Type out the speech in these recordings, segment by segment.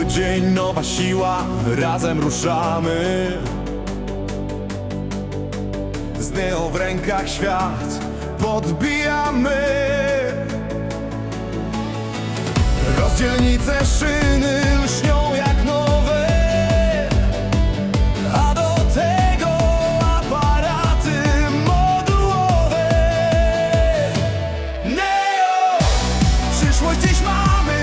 Nowy dzień, nowa siła, razem ruszamy. Z dnią w rękach świat podbijamy. Rozdzielnice szyny lśnią jak nowe A do tego aparaty modułowe. Neo! Przyszłość dziś mamy.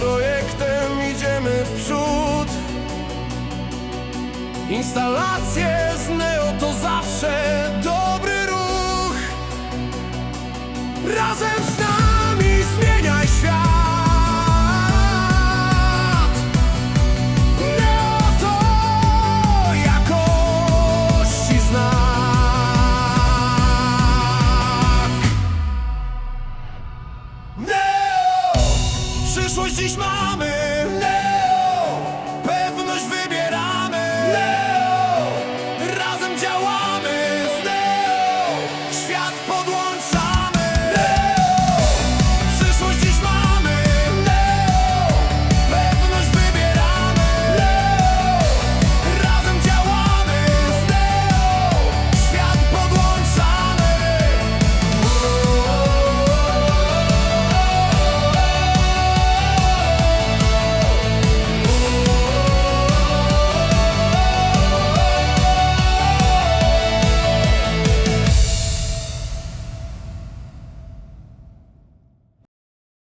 projektem idziemy w przód. Instalacje z